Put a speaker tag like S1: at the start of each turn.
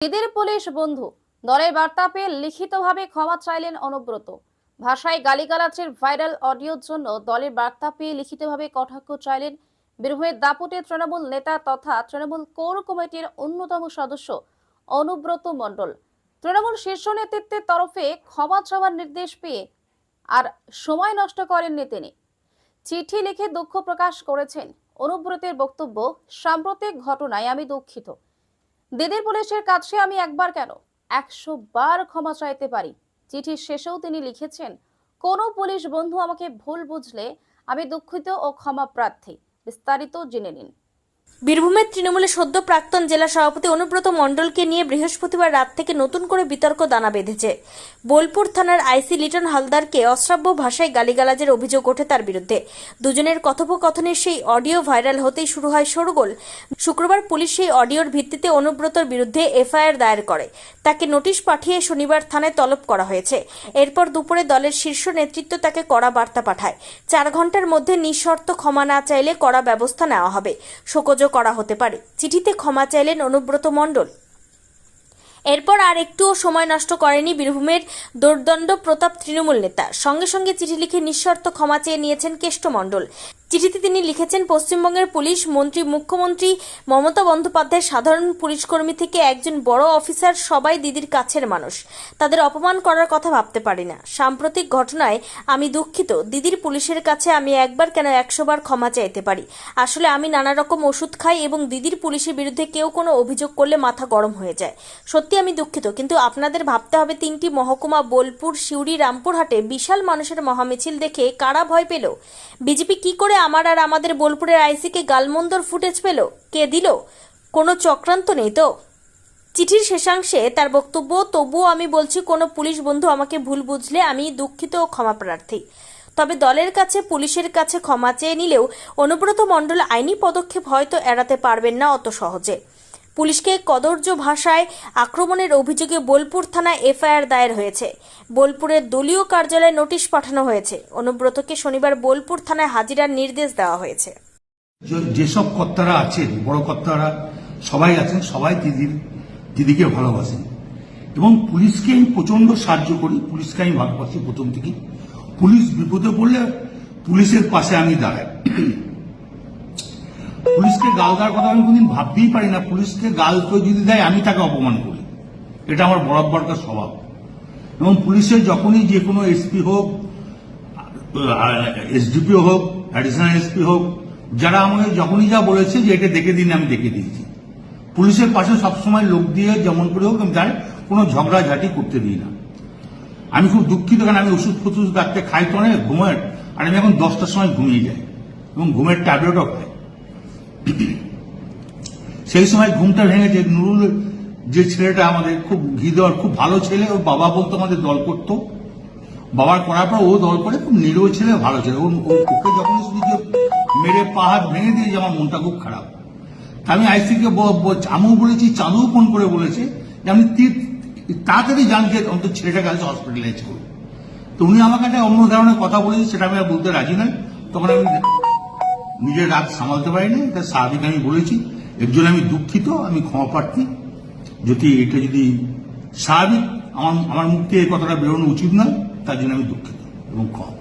S1: দিদির পুলিশ বন্ধু দলের বার্তা পেয়ে লিখিতভাবে ক্ষমা চাইলেন অনুব্রত। ভাষায় গালিগালাজের ভাইরাল অডিওর জন্য দলের বার্তা পেয়ে লিখিতভাবে কটাক্ষ চাইলেন বীরভূমের দাপুটে তৃণমূল নেতা তথা তৃণমূল কোর কমিটির অন্যতম সদস্য অনুব্রত মণ্ডল। তৃণমূল শীর্ষ নেতৃত্বের তরফে ক্ষমা চাওয়ার নির্দেশ পেয়ে আর সময় নষ্ট করেননি তিনি। চিঠি লিখে দুঃখ প্রকাশ করেছেন অনুব্রতের বক্তব্য, সাম্প্রতিক ঘটনায় আমি দুঃখিত। দিদির পুলিশের কাছে আমি একবার কেন? একশো বার ক্ষমা চাইতে পারি। চিঠির শেষেও তিনি লিখেছেন, কোনো পুলিশ বন্ধু আমাকে ভুল বুঝলে আমি দুঃখিত ও ক্ষমা প্রার্থী। বিস্তারিত জেনে নিন।
S2: বীরভূমের তৃণমূলের সদ্য প্রাক্তন জেলা সভাপতি অনুব্রত মণ্ডলকে নিয়ে বৃহস্পতিবার রাত থেকে নতুন করে বিতর্ক দানা বেঁধেছে। বোলপুর থানার আইসি লিটন হালদারকে অশ্রাব্য ভাষায় গালিগালাজের অভিযোগ ওঠে তার বিরুদ্ধে। দুজনের কথোপকথনের সেই অডিও ভাইরাল হতেই শুরু হয় শোরগোল। শুক্রবার পুলিশ সেই অডিওর ভিত্তিতে অনুব্রতর বিরুদ্ধে এফআইআর দায়ের করে। তাকে নোটিশ পাঠিয়ে শনিবার থানায় তলব করা হয়েছে। এরপর দুপুরে দলের শীর্ষ নেতৃত্ব তাকে কড়া বার্তা পাঠায়। চার ঘণ্টার মধ্যে নিঃশর্ত ক্ষমা না চাইলে কড়া ব্যবস্থা নেওয়া হবে। শোকজও করা হতে পারে। চিঠিতে ক্ষমা চাইলেন অনুব্রত মণ্ডল। এরপর আর একটুও সময় নষ্ট করেনি বীরভূমের দোর্দণ্ড প্রতাপ তৃণমূল নেতা। সঙ্গে সঙ্গে চিঠি লিখে নিঃশর্ত ক্ষমা চেয়ে নিয়েছেন কেষ্ট মণ্ডল। চিঠিতে তিনি লিখেছেন, পশ্চিমবঙ্গের পুলিশ মন্ত্রী, মুখ্যমন্ত্রী মমতা বন্দ্যোপাধ্যায় সাধারণ পুলিশকর্মী থেকে একজন বড় অফিসার, সবাই দিদির কাছের মানুষ। তাদের অপমান করার কথা ভাবতে পারি না। সাম্প্রতিক ঘটনায় আমি দুঃখিত। দিদির পুলিশের কাছে আমি একবার কেন একশো বার ক্ষমা চাইতে পারি? আসলে আমি নানা রকম ওষুধ খাই এবং দিদির পুলিশের বিরুদ্ধে কেউ কোনো অভিযোগ করলে মাথা গরম হয়ে যায়। সত্যি আমি দুঃখিত, কিন্তু আপনাদের ভাবতে হবে তিনটি মহকুমা, বোলপুর, সিউড়ি, রামপুরহাটে বিশাল মানুষের মহামিছিল দেখে কারা ভয় পেল? বিজেপি কি করে আমার আর আমাদের বোলপুরের আইসিকে গালমন্দর ফুটেজ পেল? কে দিল? কোনো চক্রান্ত নেই তো। চিঠির শেষাংশে তার বক্তব্য, তবুও আমি বলছি, কোনো পুলিশ বন্ধু আমাকে ভুল বুঝলে আমি দুঃখিত ও ক্ষমা প্রার্থী। তবে দলের কাছে, পুলিশের কাছে ক্ষমা চেয়ে নিলেও অনুব্রত মণ্ডল আইনি পদক্ষেপ হয়তো এড়াতে পারবেন না অত সহজে। পুলিশকে কদর্য ভাষায় আক্রমণের অভিযোগে বোলপুর থানায় এফআইআর দায়ের হয়েছে। বোলপুরের দলীয় কার্যালয়ে নোটিশ পাঠানো হয়েছে। অনুব্রতকে শনিবার বোলপুর থানায় হাজিরার নির্দেশ দেওয়া হয়েছে।
S3: যেসব কর্তারা আছেন, বড় কর্তারা, সবাই আছেন, সবাই দিদির দিদিকে ভালোবাসেন। এবং পুলিশকে আমি প্রচণ্ড সাহায্য করি, পুলিশকে আমি ভালোবাসি প্রথম থেকে পুলিশ বিপদে পড়লে পুলিশের পাশে আমি দাঁড়াই। পুলিশকে গাল দেওয়ার কথা আমি কোনদিন ভাবতেই পারি না। পুলিশকে গাল কেউ যদি দেয়, আমি তাকে অপমান করি। এটা আমার বরাবরকার স্বভাব। এবং পুলিশের যখনই যে কোনো এসপি হোক এসডিপি হোক, অ্যাডিশনাল এসপি হোক, যারা আমাকে যখনই যা বলেছে যে এটা দেখে দিন, আমি দেখে দিয়েছি। পুলিশের পাশে সবসময় লোক দিয়ে যেমন করে হোক, আমি তার কোনো ঝগড়াঝাটি করতে দিই না। আমি খুব দুঃখিত, কারণ আমি ওষুধ ফষুধ ডাকতে খাই তো অনেক ঘুমের আর আমি এখন দশটার সময় ঘুমিয়ে যাই। এবং ঘুমের ট্যাবলেটও খাই। সেই সময় ঘুমটা ভেঙেছে। নুরুল যে ছেলেটা আমাদের খুব দেওয়ার খুব ভালো ছেলে, ওর বাবা বলতো আমাদের দল করতো। বাবার করার পর ও দল করে, খুব নিরীহ ছেলে, ভালো ছেলে। ওকে যখন শুধু যে মেরে পাহাড় ভেঙে দিয়েছে, আমার মনটা খুব খারাপ। আমি আইসিকে আমিও বলেছি, চাঁদুও ফোন করে বলেছে যে তীর- তাড়াতাড়ি যে অন্তত ছেলেটাকে কাছে হসপিটালাইজ করুন। তো উনি আমাকে একটা অন্য ধরনের কথা বলেছে, সেটা আমি আর বলতে রাজি নয় তখন আমি নিজের রাগ সামালতে পারিনি, এটা স্বাভাবিক আমি বলেছি। এর জন্য আমি দুঃখিত, আমি ক্ষমা প্রার্থী। যদি এটা যদি স্বাভাবিক, আমার আমার মুখ থেকে এই কথাটা বেরোনো উচিত নয়, তার জন্য আমি দুঃখিত এবং ক্ষমা